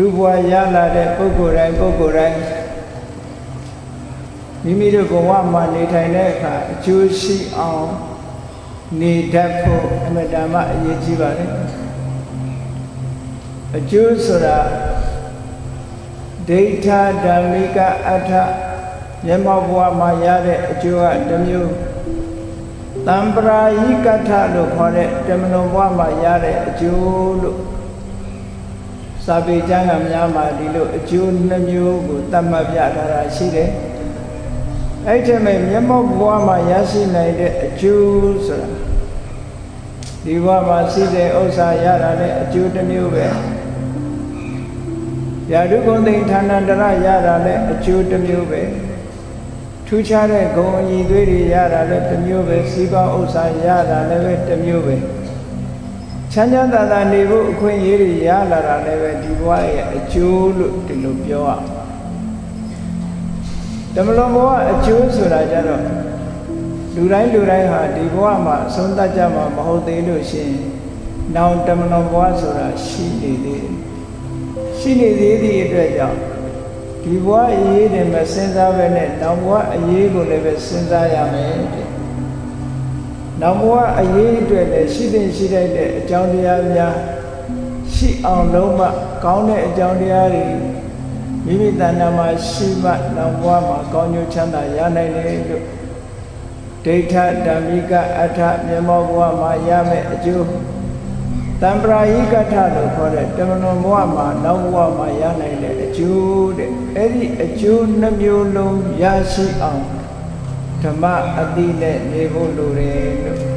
လူဘဝရလာတဲ့ပုဂ္ဂိုလ်တိုင်းပုဂ္ဂိုလ်တိုင်းမိမိတို့ဘဝမှာနေထိုင်တဲ့အခါအကျိုးရှိအောင်နေတတ်ဖို့အမတန်မှအရေးကြီးပါတယ်အကျိုးဆိုတာဒိဋ္ဌဓမ္မိကအထမျက်မှောက်ဘဝမှာရတဲ့အကျိုးကတစ်မျိုးတံပရာယိကထလို့ခေါ်တဲ့တမနုံဘဝမှာရတဲ့အကျိုးလို့ စာပေကျမ်းကများမှာဒီလိုအကျိုးနှမျိုးကိုသတ်မှတ်ပြထားတာရှိတယ်အဲ့ဒီမဲ့မျက်မှောက်ဘဝမှာရရှိနိုင်တဲ့အကျိုးဆိုတာဒီဘဝမှာရှိတဲ့ဥစ္စာရတာလည်းအကျိုးတစ်မျိုးပဲယာဓုဂုံသိဌာနန္တရရတာလည်းအကျိုးတစ်မျိုးပဲထူးခြားတဲ့ဂုံအည်သွေးတွေရတာလည်းတစ်မျိုးပဲစီးပွားဥစ္စာရတာလည်းပဲတစ်မျိုးပဲ ချမ်းချမ်းသာသာနေဖို့အခွင့်အရေးတွေရလာတာလည်းပဲဒီဘဝရဲ့အကျိုးလို့ဒီလိုပြောရအောင်ဓမ္မလွန်ဘဝအကျိုးဆိုတာကြတော့လူတိုင်းလူတိုင်းဟာဒီဘဝမှာအဆုံးသတ်ကြမှာမဟုတ်သေးလို့ရှိရင်နောင်ဓမ္မလွန်ဘဝဆိုတာရှိနေသေးတယ်ရှိနေသေးသည့်အတွက်ကြောင့်ဒီဘဝအရေးတွေမစဉ်းစားပဲနဲ့နောက်ဘဝအရေးကိုလည်းပဲစဉ်းစားရမယ်တဲ့ နောက်ဘဝအရေးအတွက်လည်းရှိတဲ့ရှိတဲ့တဲ့အကြောင်းတရားများရှိအောင်လုံးမကောင်းတဲ့အကြောင်းတရားတွေမိမိတဏ္ဍာမှာရှိမှနောက်ဘဝမှာကောင်းကျိုးချမ်းသာရနိုင်တယ်လို့ဒိဋ္ဌဓမ္မိကအထမျက်မှောက်ဘဝမှာရမယ်အကျိုးတံပရာယိကထလို့ခေါ်တဲ့တမန်တော်ဘဝမှာနောက်ဘဝမှာရနိုင်တဲ့အကျိုးတဲ့အဲ့ဒီအကျိုးနှမျိုးလုံးရရှိအောင် ဓမ္မအတိနဲ့နေဖို့လိုတယ်လို့